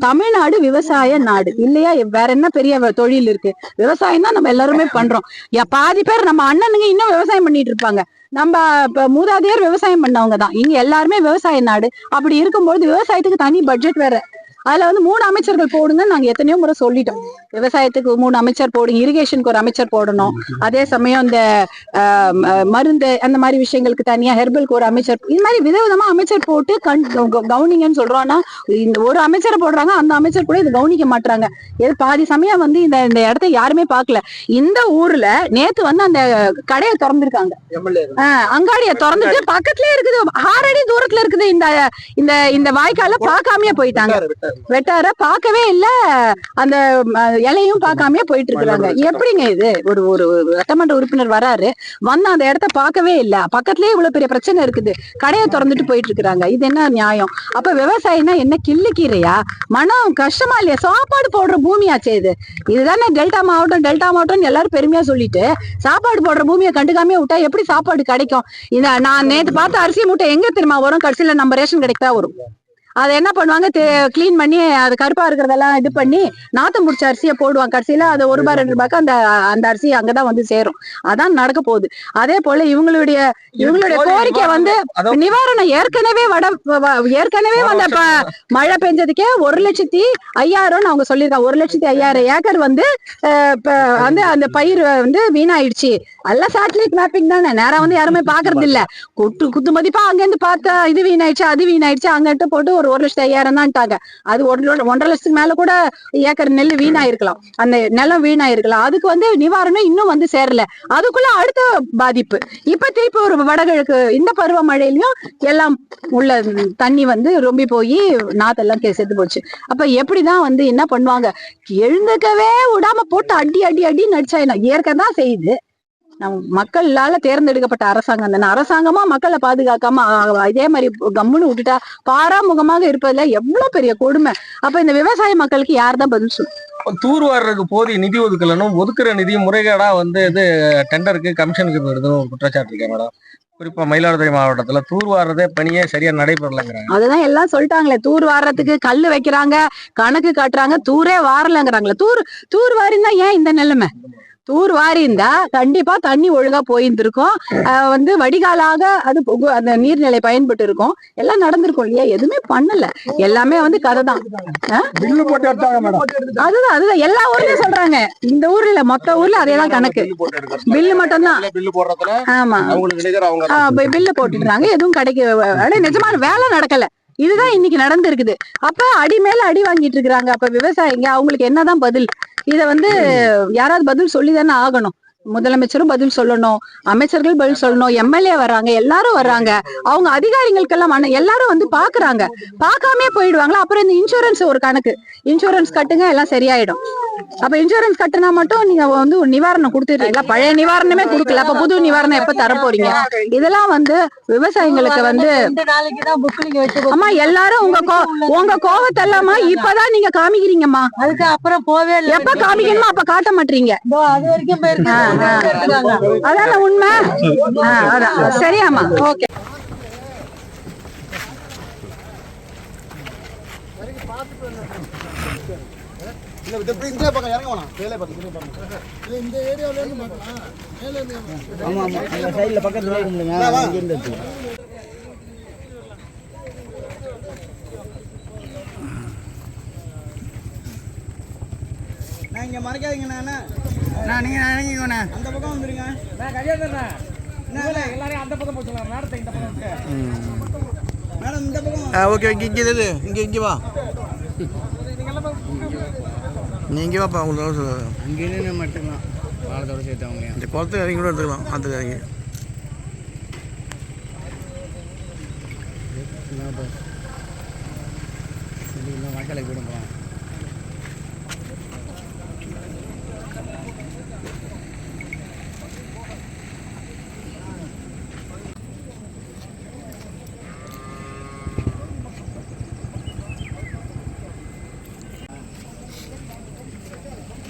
தமிழ்நாடு விவசாய நாடு. இல்லையா? வேற என்ன பெரிய தொழில் இருக்கு? விவசாயம் தான் நம்ம எல்லாருமே பண்றோம். பாதி பேர் நம்ம அண்ணனுங்க இன்னும் விவசாயம் பண்ணிட்டு இருப்பாங்க. நம்ம இப்ப மூதாதையர் விவசாயம் பண்ணவங்க தான். இங்க எல்லாருமே விவசாய நாடு. அப்படி இருக்கும்போது விவசாயத்துக்கு தனி பட்ஜெட் வேற. அதுல வந்து மூணு அமைச்சர்கள் போடுங்க நாங்க எத்தனையோ முறை சொல்லிட்டோம். விவசாயத்துக்கு மூணு அமைச்சர் போடுங்க இரிகேஷனுக்கு ஒரு அமைச்சர் போடணும். அதே சமயம் இந்த மருந்து அந்த மாதிரி விஷயங்களுக்கு தனியா ஹெர்பலுக்கு ஒரு அமைச்சர் இது மாதிரி விதவிதமா அமைச்சர் போட்டு கண் கவ- கவனிங்கன்னு சொல்றோம் ஆனா இந்த ஒரு அமைச்சரை போடுறாங்க அந்த அமைச்சர் கூட இது கவனிக்க மாட்டாங்க இது பாதி சமயம் வந்து இந்த இந்த இடத்த யாருமே பார்க்கல இந்த ஊர்ல நேத்து வந்து அந்த கடையை திறந்திருக்காங்க. அங்காடியை திறந்துட்டு பக்கத்துலயே இருக்குது ஆறடி தூரத்துல இருக்குது இந்த இந்த இந்த வாய்க்கால பார்க்காமயே போயிட்டாங்க. வெட்டார பார்க்கவே இல்ல. அந்த இலையும் பார்க்காமயே போயிட்டு இருக்காங்க எப்படிங்க இது? ஒரு ஒரு சட்டமன்ற உறுப்பினர் வராரு. வந்து அந்த இடத்த பார்க்கவே இல்ல. பக்கத்துலயே இவ்வளவு பெரிய பிரச்சனை இருக்குது. கடையை திறந்துட்டு போயிட்டு இருக்காங்க இது என்ன நியாயம்? அப்ப விவசாயம்னா என்ன கிள்ளு கீரையா? மனம் கஷ்டமா இல்லையா? சாப்பாடு போடுற பூமியாச்சே இது. இதுதானே டெல்டா மாவட்டம் டெல்டா மாவட்டம் எல்லாரும் பெருமையா சொல்லிட்டு சாப்பாடு போடுற பூமியை கண்டுக்காம விட்டா எப்படி சாப்பாடு கிடைக்கும்? இந்த நான் நேத்து பார்த்த அரிசி மூட்டை எங்க தெரியுமா வரும்? கடைசியில நம்ம ரேஷன் கடைக்கு வரும். அதை என்ன பண்ணுவாங்க? க்ளீன் பண்ணி அது கருப்பா இருக்கிறதெல்லாம் இது பண்ணி நாத்தம் முடிச்ச அரிசியை போடுவாங்க. கடைசியில அது ஒரு ரூபாய் ரெண்டு ரூபாய்க்கு அந்த அந்த அரிசி அங்கதான் வந்து சேரும். அதான் நடக்க போகுது. அதே போல இவங்களுடைய இவங்களுடைய கோரிக்கை வந்து நிவாரணம் ஏற்கனவே வட ஏற்கனவே வந்த மழை பெஞ்சதுக்கே ஒரு லட்சத்தி ஐயாயிரம் அவங்க சொல்லியிருக்காங்க. ஒரு லட்சத்தி ஐயாயிரம் ஏக்கர் வந்து வந்து அந்த பயிர் வந்து வீணாயிடுச்சு. எல்லாம் சேட்டலைட் மேப்பிங் தானே. நேரா வந்து யாருமே பாக்குறது இல்ல குத்து குத்து மதிப்பா அங்க இருந்து பார்த்தா இது வீணாயிடுச்சு அது வீணாயிடுச்சு அங்கிட்டு போட்டு ஒரு ஒரு லட்சத்தி ஐயாயிரம் தான்ட்டாங்க அது ஒரு ஒன்றரை லட்சத்துக்கு மேல கூட ஏக்கர் நெல் வீணாயிருக்கலாம். அந்த நிலம் வீணாயிருக்கலாம். அதுக்கு வந்து நிவாரணம் இன்னும் வந்து சேரல. அதுக்குள்ள அடுத்த பாதிப்பு. இப்ப திருப்பி ஒரு வடகிழக்கு இந்த பருவமழையிலயும் எல்லாம் உள்ள தண்ணி வந்து ரொம்பி போய் நாத்தெல்லாம் கே- செத்து போச்சு. அப்ப எப்படிதான் வந்து என்ன பண்ணுவாங்க? எழுந்துக்கவே விடாம போட்டு அடி அடி அடி நடிச்சா என்ன? இயற்கை தான் செய்யுது. நம்ம மக்களால தேர்ந்தெடுக்கப்பட்ட அரசாங்கம் தானே. அரசாங்கமா மக்களை பாதுகாக்காம இதே மாதிரி கம்முன்னு விட்டுட்டா பாராமுகமாக இருப்பதுல எவ்வளவு பெரிய கொடுமை. அப்ப இந்த விவசாய மக்களுக்கு யார் தான் பதில் சொல்லு தூர் வாடுறதுக்கு போதிய நிதி ஒதுக்கலனும் ஒதுக்குற நிதி முறைகேடா வந்து இது டெண்டருக்கு கமிஷனுக்கு போயிடுதுன்னு ஒரு குற்றச்சாட்டு இருக்கேன் மேடம். குறிப்பா மயிலாடுதுறை மாவட்டத்துல தூர் வாடுறதே பணியே சரியா நடைபெறலைங்கிறாங்க. அதுதான் எல்லாம் சொல்லிட்டாங்களே தூர் வாரத்துக்கு கல்லு வைக்கிறாங்க கணக்கு காட்டுறாங்க தூரே வாரலங்கிறாங்களே. தூர் தூர் வாரிந்தா ஏன் இந்த நிலைமை? தூர் வாரி இருந்தா கண்டிப்பா தண்ணி ஒழுங்கா போயிருந்திருக்கும். வந்து வடிகாலாக அது அந்த நீர்நிலை பயன்பட்டு இருக்கும் எல்லாம் நடந்திருக்கும் இல்லையா? எதுவுமே பண்ணல. எல்லாமே வந்து கதை தான். அதுதான் அதுதான். எல்லா ஊர்லயும் சொல்றாங்க. இந்த ஊர்ல இல்ல மொத்த ஊர்ல அதேதான் கணக்கு. பில்லு பில்லு போடுறதுல ஆமா. பில்லு போட்டுடுறாங்க. எதுவும் கிடைக்க நிஜமான வேலை நடக்கல. இதுதான் இன்னைக்கு நடந்திருக்குது. அப்ப அடி மேல அடி வாங்கிட்டு இருக்கிறாங்க. அப்ப விவசாயிங்க அவங்களுக்கு என்னதான் பதில்? இத வந்து யாராவது பதில் சொல்லி தானே ஆகணும். முதலமைச்சரும் பதில் சொல்லணும். அமைச்சர்கள் பதில் சொல்லணும். எம்எல்ஏ வர்றாங்க எல்லாரும் வர்றாங்க அவங்க அதிகாரிகளுக்கெல்லாம் எல்லாரும் வந்து பாக்குறாங்க. பார்க்காம போயிடுவாங்களா? அப்புறம் இந்த இன்சூரன்ஸ் ஒரு கணக்கு. இன்சூரன்ஸ் கட்டுங்க எல்லாம் சரியாயிடும். அப்ப இன்சூரன்ஸ் கட்டுனா மட்டும் நீங்க வந்து நிவாரணம் கொடுத்துருக்கீங்களா பழைய நிவாரணமே கொடுக்கல. அப்ப புது நிவாரணம் எப்ப தர போறீங்க இதெல்லாம் வந்து விவசாயிங்களுக்கு வந்து அம்மா எல்லாரும் உங்க கோ உங்க கோவத்தை எல்லாமா இப்பதான் நீங்க காமிக்கிறீங்கம்மா. அதுக்கு அப்புறம் போவே எப்ப காமிக்கணுமோ அப்ப காட்ட மாட்டீங்க. அது வரைக்கும் போயிருக்கு அதான. உண்மை? சரியாமா அதான். ஓகே. இந்த பக்கம் இறங்க வேணாம் வேலை பார்த்து இந்த பக்கம் இந்த ஏரியாவில இருந்து பார்க்கலாம் இருந்து ஆமா ஆமா அந்த சைடுல பக்கத்துல இருக்குங்க இங்க இருந்து எடுத்து நான். இங்க நான் நீங்க இறங்கிக்கோண்ணா. அந்த பக்கம் வந்துருங்க. எல்லாரையும் அந்த பக்கம் போச்சு மேடத்தை இந்த பக்கம் மேடம் இந்த பக்கம் ஆ ஓகே இங்கே இங்கே இது இங்கே இங்கே வா. நீ இங்கே வாப்பா உங்களுக்கு சொல்லுவாங்க மட்டும்தான். வாழத்தோட சேர்த்து அவங்க இந்த இறங்கி கூட எடுத்துக்கலாம் ஆற்றுக்கு இறங்கி.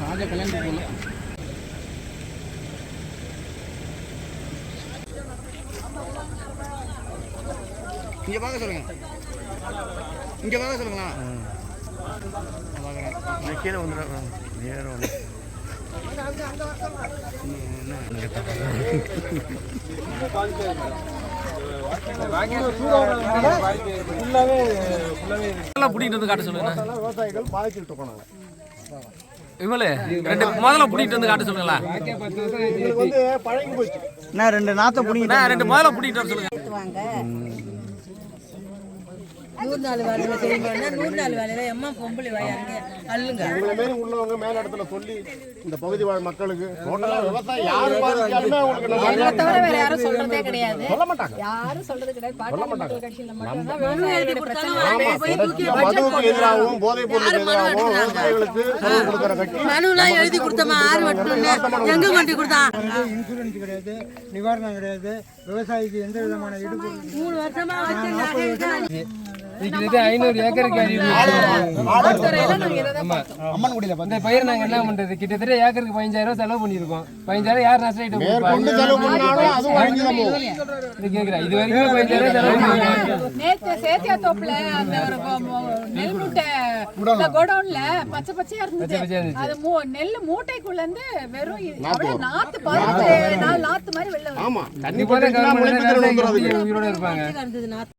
மக்களை கூட போகலாம் இங்கே பார்க்க சொல்லுங்க. இங்கே பார்க்க சொல்லுங்களா? பார்க்குறேன் கீழே வந்துடுறேன் நேரம் வந்து. எல்லாம் பிடிக்கிட்டு வந்து காட்ட சொல்லுங்க. விவசாயிகள் பாதிச்சுட்டு இருக்கோம் நாங்க விமலு ரெண்டு முதல்ல பிடிக்கிட்டு வந்து காட்ட சொல்லுங்களா நான் ரெண்டு நாத்தை பிடிங்கிட்டு நான் ரெண்டு முதல்ல பிடிக்கிட்டு வர சொல்லுங்க. நூறு நாள் வேலையில செய்யுங்க நூறு நாள் வேலையில எம்மா பொம்பளை வாயாருங்க அல்லுங்க உங்களை மாரி உள்ளவங்க மேல இடத்துல சொல்லி இந்த பகுதி வாழ் மக்களுக்கு டோட்டலா விவசாயம் யாரு தவிர வேற யாரும் சொல்றதே கிடையாது. சொல்ல மாட்டாங்க. யாரும் சொல்றது கிடையாது. மதுவுக்கு எதிராகவும் போதைப் பொருளுக்கு எதிராகவும் விவசாயிகளுக்கு கொடுக்கிற கட்சி மனுலாம் எழுதி கொடுத்தோமா? ஆறு வட்டணும்னு. எங்க கொண்டு கொடுத்தான் இன்சூரன்ஸ் கிடையாது நிவாரணம் கிடையாது விவசாயிக்கு எந்த விதமான இடுப்பு மூணு வருஷமா ஐநூறு ஏக்கருக்கு இந்த பயிர் நாங்க என்ன பண்றது? கிட்டத்தட்ட ஏக்கருக்கு பதினஞ்சாயிரம் ரூபாய் செலவு பண்ணிருக்கோம் பதினஞ்சாயிரம் யார் இது கேக்குறேன் இது வரைக்கும் பதினஞ்சாயிரம் செலவு பச்சை பச்சையா இருந்தது. அது மூ- நெல் மூட்டைக்குள்ள இருந்து வெறும் நாத்து மாதிரி வெளில. ஆமா. தண்ணி இருப்பாங்க.